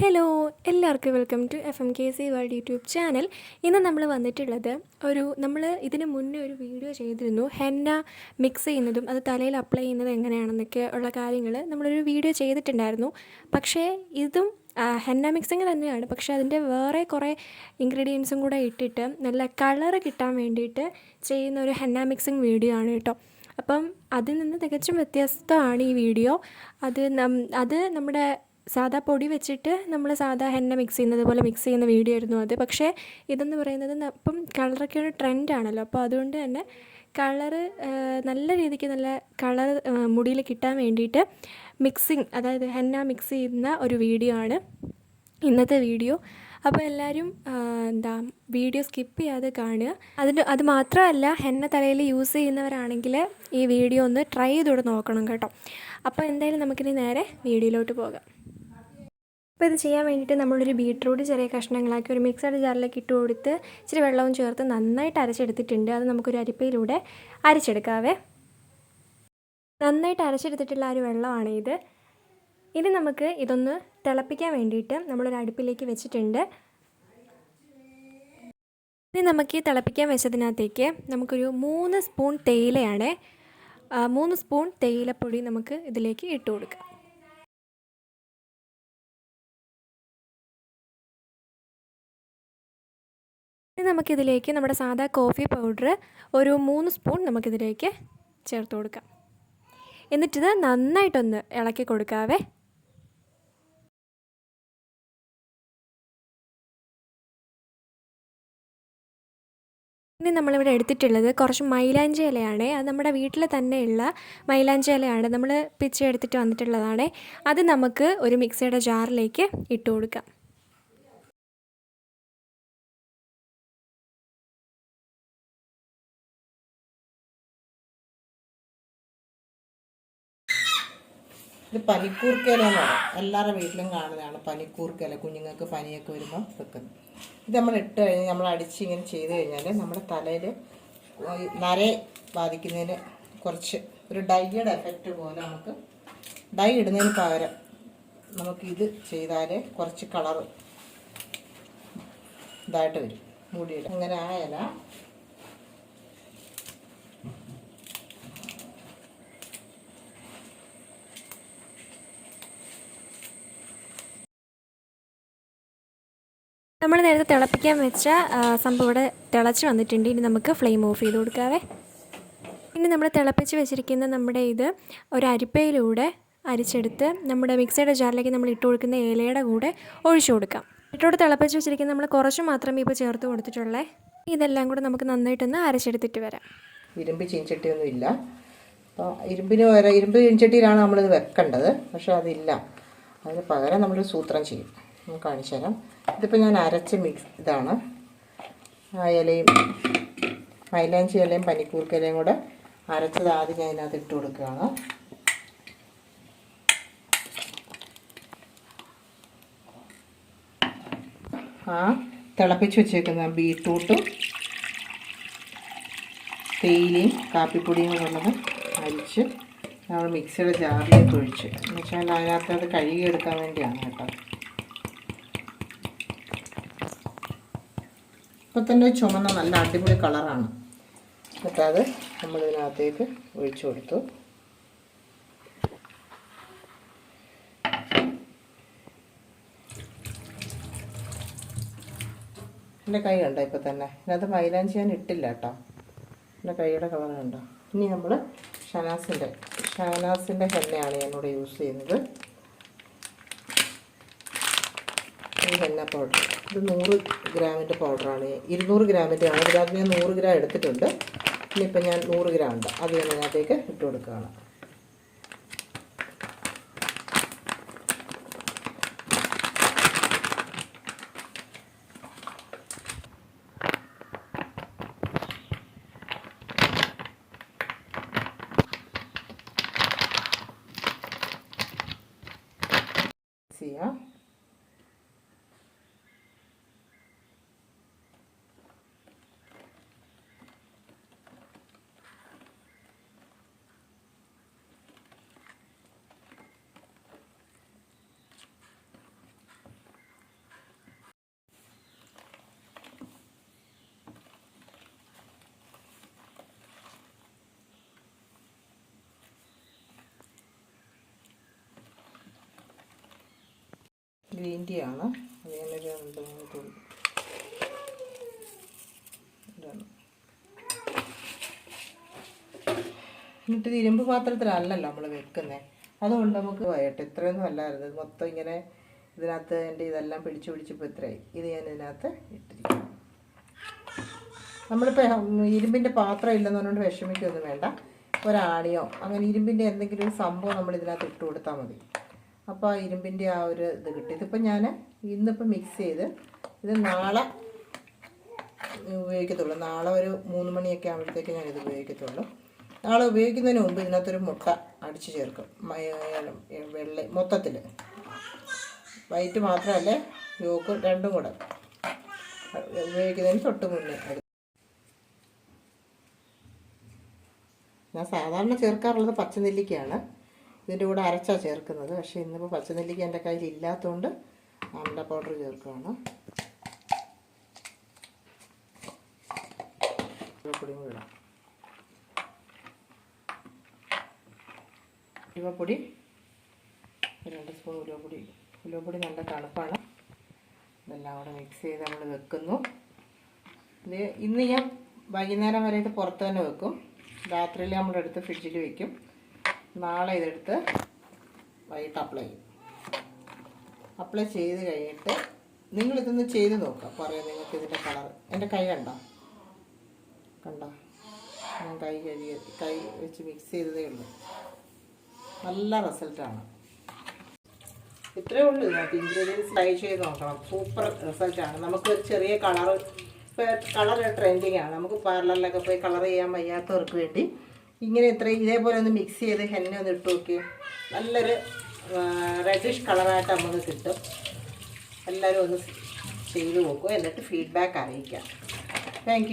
Hello എല്ലാവർക്കും welcome to F M K C world YouTube channel. ഇന്ന് നമ്മൾ വന്നിട്ടുള്ളത് ഒരു നമ്മൾ ഇതിന് മുന്നേ ഒരു വീഡിയോ ചെയ്തിരുന്നു. ഹെന്ന മിക്സ് ചെയ്യുന്നതും അത് തലയിൽ അപ്ലൈ ചെയ്യുന്നത് എങ്ങനെയാണെന്നൊക്കെ ഉള്ള കാര്യങ്ങൾ നമ്മളൊരു വീഡിയോ ചെയ്തിട്ടുണ്ടായിരുന്നു. പക്ഷേ ഇതും ഹെന്ന മിക്സിങ് തന്നെയാണ്. പക്ഷേ അതിന്റെ വേറെ കുറേ ഇൻഗ്രീഡിയൻസും കൂടെ ഇട്ടിട്ട് നല്ല കളർ കിട്ടാൻ വേണ്ടിയിട്ട് ചെയ്യുന്ന ഒരു ഹെന്ന മിക്സിങ് വീഡിയോ ആണ് കേട്ടോ. അപ്പം അതിൽ നിന്ന് തികച്ചും വ്യത്യസ്തമാണ് ഈ വീഡിയോ. അത് അത് നമ്മുടെ സാധാ പൊടി വെച്ചിട്ട് നമ്മൾ സാധാ ഹെന്ന മിക്സ് ചെയ്യുന്നത് പോലെ മിക്സ് ചെയ്യുന്ന വീഡിയോ ആയിരുന്നു അത്. പക്ഷേ ഇതെന്ന് പറയുന്നത് അപ്പം കളറൊക്കെ ഒരു ട്രെൻഡാണല്ലോ അപ്പോൾ അതുകൊണ്ട് തന്നെ കളറ് നല്ല രീതിക്ക് നല്ല കളർ മുടിയിൽ കിട്ടാൻ വേണ്ടിയിട്ട് മിക്സിങ് അതായത് ഹെന്ന മിക്സ് ചെയ്യുന്ന ഒരു വീഡിയോ ആണ് ഇന്നത്തെ വീഡിയോ അപ്പോൾ എല്ലാവരും എന്താ വീഡിയോ സ്കിപ്പ് ചെയ്യാതെ കാണുക. അതിന് അത് മാത്രമല്ല ഹെന്ന തലയിൽ യൂസ് ചെയ്യുന്നവരാണെങ്കിൽ ഈ വീഡിയോ ഒന്ന് ട്രൈ ചെയ്തുകൊണ്ട് നോക്കണം കേട്ടോ. അപ്പോൾ എന്തായാലും നമുക്കിനി നേരെ വീഡിയോയിലോട്ട് പോകാം. അപ്പോൾ ഇത് ചെയ്യാൻ വേണ്ടിയിട്ട് നമ്മളൊരു ബീട്രൂട്ട് ചെറിയ കഷ്ണങ്ങളാക്കി ഒരു മിക്സഡ് ജാറിലേക്ക് ഇട്ട് കൊടുത്ത് ഇച്ചിരി വെള്ളവും ചേർത്ത് നന്നായിട്ട് അരച്ചെടുത്തിട്ടുണ്ട്. അത് നമുക്കൊരു അരിപ്പയിലൂടെ അരച്ചെടുക്കാവേ. നന്നായിട്ട് അരച്ചെടുത്തിട്ടുള്ള ഒരു വെള്ളമാണ് ഇത്. ഇനി നമുക്ക് ഇതൊന്ന് തിളപ്പിക്കാൻ വേണ്ടിയിട്ട് നമ്മളൊരു അടുപ്പിലേക്ക് വെച്ചിട്ടുണ്ട്. ഇനി നമുക്ക് തിളപ്പിക്കാൻ വെച്ചതിനകത്തേക്ക് നമുക്കൊരു മൂന്ന് സ്പൂൺ തേയിലയാണ് മൂന്ന് സ്പൂൺ തേയിലപ്പൊടി നമുക്ക് ഇതിലേക്ക് ഇട്ട് കൊടുക്കാം. ഇനി നമുക്കിതിലേക്ക് നമ്മുടെ സാധാ കോഫി പൗഡർ ഒരു മൂന്ന് സ്പൂൺ നമുക്കിതിലേക്ക് ചേർത്ത് കൊടുക്കാം. എന്നിട്ടിത് നന്നായിട്ടൊന്ന് ഇളക്കി കൊടുക്കാവേ. ഇനി നമ്മളിവിടെ എടുത്തിട്ടുള്ളത് കുറച്ച് മൈലാഞ്ചി ഇലയാണ്. അത് നമ്മുടെ വീട്ടിൽ തന്നെയുള്ള മൈലാഞ്ചി ഇലയാണ്. നമ്മൾ പിച്ചി എടുത്തിട്ട് വന്നിട്ടുള്ളതാണ്. അത് നമുക്ക് ഒരു മിക്സിയുടെ ജാറിലേക്ക് ഇട്ട് കൊടുക്കാം. ഇത് പനിക്കൂർക്കയില എന്ന് പറയും എല്ലാവരുടെ വീട്ടിലും കാണുന്നതാണ് പനിക്കൂർക്കയില. കുഞ്ഞുങ്ങൾക്ക് പനിയൊക്കെ വരുമ്പോൾ വെക്കുന്നത് ഇത് നമ്മൾ ഇട്ട് കഴിഞ്ഞ് നമ്മൾ അടിച്ച് ഇങ്ങനെ ചെയ്ത് കഴിഞ്ഞാൽ നമ്മുടെ തലയിൽ നരയെ ബാധിക്കുന്നതിന് കുറച്ച് ഒരു ഡൈയുടെ എഫക്റ്റ് പോലെ നമുക്ക് ഡൈ ഇടുന്നതിന് പകരം നമുക്കിത് ചെയ്താൽ കുറച്ച് കളർ ഇതായിട്ട് വരും. മുടിയുടെ അങ്ങനെ ആ നമ്മൾ നേരത്തെ തിളപ്പിക്കാൻ വെച്ച സംഭവം ഇവിടെ തിളച്ച് വന്നിട്ടുണ്ട്. ഇനി നമുക്ക് ഫ്ലെയിം ഓഫ് ചെയ്ത് കൊടുക്കാവേ. ഇനി നമ്മൾ തിളപ്പിച്ച് വെച്ചിരിക്കുന്ന നമ്മുടെ ഇത് ഒരു അരിപ്പയിലൂടെ അരിച്ചെടുത്ത് നമ്മുടെ മിക്സിയുടെ ജാറിലേക്ക് നമ്മൾ ഇട്ട് കൊടുക്കുന്ന ഏലയുടെ കൂടെ ഒഴിച്ചു കൊടുക്കാം. ഇട്ടോട് തിളപ്പിച്ച് വെച്ചിരിക്കുന്ന നമ്മൾ കുറച്ച് മാത്രമേ ഇപ്പോൾ ചേർത്ത് കൊടുത്തിട്ടുള്ളേ. ഇതെല്ലാം കൂടെ നമുക്ക് നന്നായിട്ടൊന്ന് അരച്ചെടുത്തിട്ട് വരാം. ഇരുമ്പ് ചീൻചട്ടിയൊന്നും ഇല്ല. അപ്പോൾ ഇരുമ്പിന് പകരം ഇരുമ്പ് ചീൻചട്ടിയിലാണ് നമ്മളിത് വെക്കേണ്ടത്. പക്ഷേ അതില്ല. അതിന് പകരം നമ്മളൊരു സൂത്രം ചെയ്യും. നമുക്ക് കാണിച്ചു തരാം. ഇതിപ്പോൾ ഞാൻ അരച്ച് മിക്സ് ഇതാണ്. ആ ഇലയും മൈലാഞ്ചി ഇലയും പനിക്കൂർക്ക ഇലയും കൂടെ അരച്ചത് ആദ്യം ഞാൻ ഇതിനകത്ത് ഇട്ട് കൊടുക്കുകയാണ്. ആ തിളപ്പിച്ച് വെച്ചേക്കുന്ന ബീട്രൂട്ടും തേയിലയും കാപ്പിപ്പൊടിയും കൂടെ അരിച്ച് നമ്മൾ മിക്സിയുടെ ജാറിലേക്ക് ഒഴിച്ച്. എന്ന് വെച്ചാൽ അതിനകത്ത് അത് കഴുകിയെടുക്കാൻ വേണ്ടിയാണ് കേട്ടോ. ഇപ്പം തന്നെ ചുമന്ന നല്ല അടിപൊളി കളറാണ്. എന്നിട്ട് അത് നമ്മൾ ഇതിനകത്തേക്ക് ഒഴിച്ചു കൊടുത്തു. എന്റെ കൈ കണ്ടോ ഇപ്പം തന്നെ ഇതിനകത്ത് മൈലാഞ്ചി ഞാൻ ഇട്ടില്ല കേട്ടോ. എന്റെ കൈയുടെ കളർ കണ്ടോ? ഇനി നമ്മൾ ഷനാസിന്റെ ഷനാസിന്റെ ഹെന്നയാണ് ഞാനിവിടെ യൂസ് ചെയ്യുന്നത്. ഈ പൗഡർ ഇത് നൂറ് ഗ്രാമിന്റെ പൗഡറാണ് ഇരുന്നൂറ് ഗ്രാമിന്റെ ആണ്. ഇതിനകത്ത് ഞാൻ നൂറ് ഗ്രാം എടുത്തിട്ടുണ്ട്. ഇനിയിപ്പോൾ ഞാൻ നൂറ് ഗ്രാം ഉണ്ട്. അത് ഞാൻ ഇതിനകത്തേക്ക് ഇട്ട് കൊടുക്കുകയാണ് ചെയ്യാം ഗ്രീൻ ടീ ആണ് രണ്ട് മൂന്ന് തുള്ളി എന്നിട്ട് ഇത് ഇരുമ്പ് പാത്രത്തിലല്ലല്ലോ നമ്മൾ വെക്കുന്നത് അതുകൊണ്ട് നമുക്ക് വയട്ട്. ഇത്രയൊന്നും അല്ലായിരുന്നു. മൊത്തം ഇങ്ങനെ ഇതിനകത്ത് എന്റെ ഇതെല്ലാം പിടിച്ചു പിടിച്ചപ്പോൾ ഇത്രയായി. ഇത് ഞാൻ ഇതിനകത്ത് ഇട്ടിരിക്കും നമ്മളിപ്പോൾ ഇരുമ്പിന്റെ പാത്രം ഇല്ലെന്ന് പറഞ്ഞുകൊണ്ട് വിഷമിക്കൊന്നും വേണ്ട. ഒരാണിയോ അങ്ങനെ ഇരുമ്പിന്റെ എന്തെങ്കിലും സംഭവം നമ്മൾ ഇതിനകത്ത് ഇട്ട് കൊടുത്താൽ മതി. അപ്പോൾ ആ ഇരുമ്പിന്റെ ആ ഒരു ഇത് കിട്ടും. ഇതിപ്പോൾ ഞാൻ ഇന്നിപ്പോൾ മിക്സ് ചെയ്ത് ഇത് നാളെ ഉപയോഗിക്കത്തുള്ളൂ. നാളെ ഒരു മൂന്ന് മണിയൊക്കെ ആകുമ്പോഴത്തേക്ക് ഞാൻ ഇത് ഉപയോഗിക്കത്തുള്ളൂ. നാളെ ഉപയോഗിക്കുന്നതിന് മുമ്പ് ഇതിനകത്തൊരു മുട്ട അടിച്ച് ചേർക്കും. വെള്ളി മൊത്തത്തിൽ വൈറ്റ് മാത്രമല്ല യോക്ക് രണ്ടും കൂടെ. ഉപയോഗിക്കുന്നതിന് തൊട്ട് മുന്നേ ഞാൻ സാധാരണ ചേർക്കാറുള്ളത് പച്ചനെല്ലിക്കയാണ്. ഇതിന്റെ കൂടെ അരച്ചാണ് ചേർക്കുന്നത്. പക്ഷേ ഇന്നിപ്പോൾ പച്ചനെല്ലിക്ക എന്റെ കയ്യിൽ ഇല്ലാത്തതുകൊണ്ട് ആമല പൗഡർ ചേർക്കുകയാണ്. പൊടിയും കൂടെ ഉലുവപ്പൊടി രണ്ട് സ്പൂൺ ഉലുവപ്പൊടി. ഉലുവപ്പൊടി നല്ല തണുപ്പാണ്. ഇതെല്ലാം കൂടെ മിക്സ് ചെയ്ത് നമ്മൾ വെക്കുന്നു. ഇത് ഇന്ന് ഞാൻ വൈകുന്നേരം വരെ ഇത് പുറത്ത് തന്നെ വെക്കും. രാത്രിയിൽ നമ്മളെടുത്ത് ഫ്രിഡ്ജിൽ വെക്കും. നാളെ ഇതെടുത്ത് വൈകിട്ട് അപ്ലൈ ചെയ്യും. അപ്ലൈ ചെയ്ത് കഴിഞ്ഞിട്ട് നിങ്ങളിതൊന്ന് ചെയ്ത് നോക്കുക പറയാം നിങ്ങൾക്ക് ഇതിന്റെ കളർ എന്റെ കൈ കണ്ടോ? കണ്ടോ? ഞാൻ കൈ കഴുകി കൈ വെച്ച് മിക്സ് ചെയ്തതേ ഉള്ളൂ. നല്ല റിസൾട്ടാണ് ഇത്രയേ ഉള്ളൂ ഇതിനകത്ത് ഇൻഗ്രീഡിയൻസ് ട്രൈ ചെയ്ത് നോക്കണം. സൂപ്പർ റിസൾട്ടാണ് നമുക്ക് ചെറിയ കളർ ഇപ്പോൾ കളർ ട്രെൻഡിങ് ആണ്. നമുക്ക് പാർലറിലൊക്കെ പോയി കളർ ചെയ്യാൻ വയ്യാത്തവർക്ക് വേണ്ടി ഇങ്ങനെ ഇത്ര ഇതേപോലെ ഒന്ന് മിക്സ് ചെയ്ത് ഹെന്ന ഒന്ന് ഇട്ട് നോക്കി. നല്ലൊരു റെഡിഷ് കളറായിട്ട് നമുക്ക് കിട്ടും. എല്ലാവരും ഒന്ന് ചെയ്ത് നോക്കുക എന്നിട്ട് ഫീഡ്ബാക്ക് അറിയിക്കാം. താങ്ക്